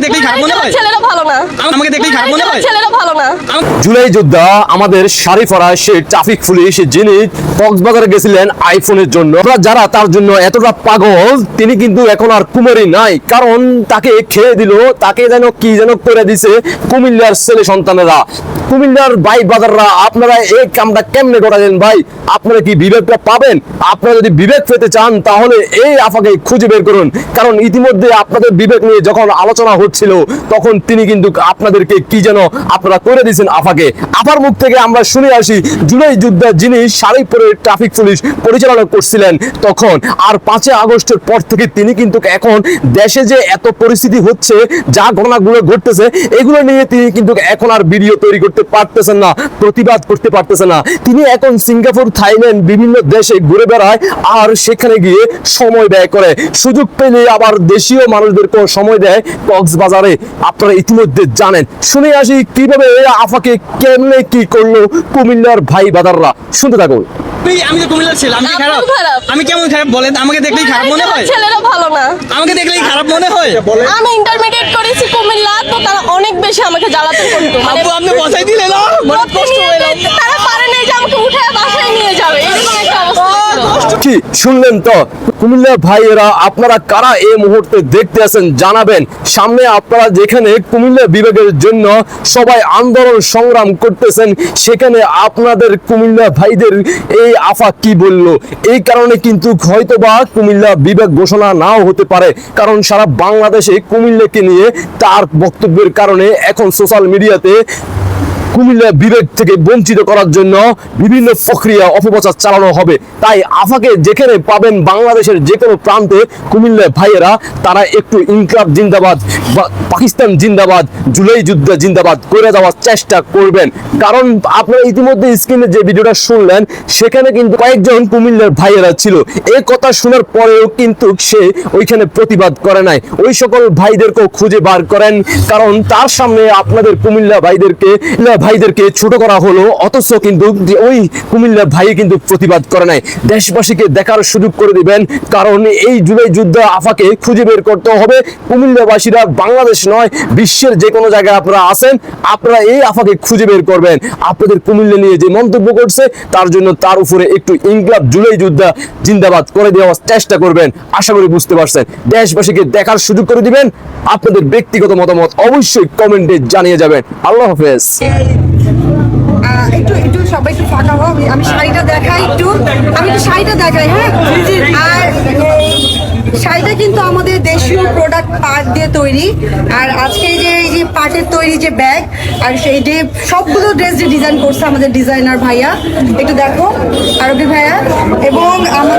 আমাকে দেখলেই খারাপ মনে হয়? ছেলেরা ভালো না। আমাকে দেখলেই খারাপ মনে হয়? ছেলেরা ভালো না। জুলাই যোদ্ধা আমাদের শাড়ি পরা সে ট্রাফিক পুলিশ যিনি কক্সবাজারে গেছিলেন আইফোনের জন্য আপনারা যারা তার জন্য এতটা পাগল তিনি কিন্তু এখন আর কুমারী নাই কারণ তাকে খেয়ে দিল তাকে যেন কি যেন করে দিছে কুমিল্লার ছেলে সন্তানেরা। কুমিল্লার ভাই বাজাররা আপনারা এই কামটা কেমনে করালেন ভাই? আপনারা কি বিবেকটা পাবেন? আপনারা যদি বিবেক পেতে চান তাহলে এই আফাকে খুঁজে বের করুন। কারণ ইতিমধ্যে আপনাদের বিবেক নিয়ে যখন আলোচনা হচ্ছিল তখন তিনি কিন্তু আপনাদেরকে কি যেন আপনারা করে দিয়েছেন আফাকে। আফার মুখ থেকে আমরা শুনে আসি, জুলাই যুদ্ধে যিনি শাড়ি পরে ট্রাফিক পুলিশ পরিচালনা করছিলেন, তখন আর পাঁচই আগস্টের পর থেকে তিনি কিন্তু এখন দেশে যে এত পরিস্থিতি হচ্ছে, যা ঘটনাগুলো ঘটতেছে, এগুলো নিয়ে তিনি কিন্তু এখন আর ভিডিও তৈরি করতে পারতেছেন না, প্রতিবাদ করতে পারতেছেন না। তিনি এখন সিঙ্গাপুর, থাইল্যান্ড, বিভিন্ন দেশে ঘুরে বেড়ায়, আর সেখানে গিয়ে সময় ব্যয় করে। সুযোগ পেলে আবার দেশীয় মানুষদেরকেও সময় দেয় কক্সবাজারে আপনারা ইতিমধ্যে জানেন। শুনে আসি কীভাবে এই আফাকে কেমনে কি করল কুমিল্লার ভাই বাদাররা শুনতে থাকুন। আমি তো কুমিল্লার ছেলে আমি খারাপ? খারাপ। আমি কেমন খারাপ? বলেন আমাকে দেখলেই খারাপ মনে হয়? ছেলেরা ভালো না। আমাকে দেখলেই খারাপ মনে হয়? আমি ইন্টারমিডিয়েট করেছি কুমিল্লা তো তারা অনেক বেশি আমাকে জ্বালাতন করতো। আব্বু আপনি বসাই দিলে না মানে কষ্ট হয়ে গেল প্রতিনিয়ত তারা পারে নাই যে আমাকে উঠে বাসায় নিয়ে যাবে এরকম একটা অবস্থা ছিল। কি শুনলেন তো? কুমিল্লা ভাইয়েরা, আপনারা কারা এই মুহূর্তে দেখতে আছেন জানাবেন। সামনে আপনারা যেখানে কুমিল্লা বিভাগের জন্য সবাই আন্দোলন সংগ্রাম করতেছেন, সেখানে আপনাদের কুমিল্লা ভাইদের এই আফা কি বলল? এই কারণে কিন্তু হয়তোবা কুমিল্লা বিভাগ ঘোষণা নাও হতে পারে, কারণ সারা বাংলাদেশে কুমিল্লাকে নিয়ে তার বক্তব্যের কারণে এখন সোশ্যাল মিডিয়াতে কুমিল্লা বিবেক থেকে বঞ্চিত করার জন্য বিভিন্ন প্রক্রিয়া অপপ্রচার চালানো হবে। তাই আফাকে যেখানে পাবেন বাংলাদেশের যে কোনো প্রান্তে কুমিল্লা ভাইয়েরা, তারা একটু ইনকলাব জিন্দাবাদ পাকিস্তান জিন্দাবাদ, জুলাই যুদ্ধ জিন্দাবাদ করে দেওয়ার চেষ্টা করবেন। কারণ আপনারা ইতিমধ্যে স্ক্রিনে যে ভিডিওটা শুনলেন, সেখানে কিন্তু কয়েকজন কুমিল্লার ভাইয়েরা ছিল। এই কথা শোনার পরেও কিন্তু সে ওইখানে প্রতিবাদ করে নাই। ওই সকল ভাইদেরকেও খুঁজে বার করেন, কারণ তার সামনে আপনাদের কুমিল্লা ভাইদেরকে ভাইদেরকে ছোট করা হলো, অথচ কিন্তু ওই কুমিল্লা ভাই কিন্তু প্রতিবাদ করে নাই। দেশবাসীকে দেখার সুযোগ করে দিবেন, কারণ এই জুলাই যুদ্ধ আফাকে খুঁজে বের করতে হবে। কুমিল্লাবাসীরা বাংলাদেশ নয়, বিশ্বের যে কোনো জায়গায় আপনারা আছেন, আপনারা এই আফাকে খুঁজে বের করবেন। আপনাদের কুমিল্লা নিয়ে যে মন্তব্য করছে, তার জন্য তার উপরে একটু ইনকলাব জুলাই যুদ্ধ জিন্দাবাদ করে দেওয়ার চেষ্টা করবেন। আশা করি বুঝতে পারছেন। দেশবাসীকে দেখার সুযোগ করে দিবেন, আপনাদের ব্যক্তিগত মতামত অবশ্যই কমেন্টে জানিয়ে যাবেন। আল্লাহ হাফেজ। একটু একটু সবাই একটু ফাঁকা হও, আমি- শাড়িটা দেখাই একটু। আমি শাড়িটা দেখাই হ্যাঁ? আর শাড়িটা কিন্তু আমাদের দেশীয় প্রোডাক্ট পাট দিয়ে তৈরি। আর আজকে যে, এই যে পাটের তৈরি যে ব্যাগ আর সেই যে সবগুলো ড্রেস যে ডিজাইন করছে আমাদের ডিজাইনার ভাইয়া, একটু দেখো আরবি ভাইয়া। এবং আমার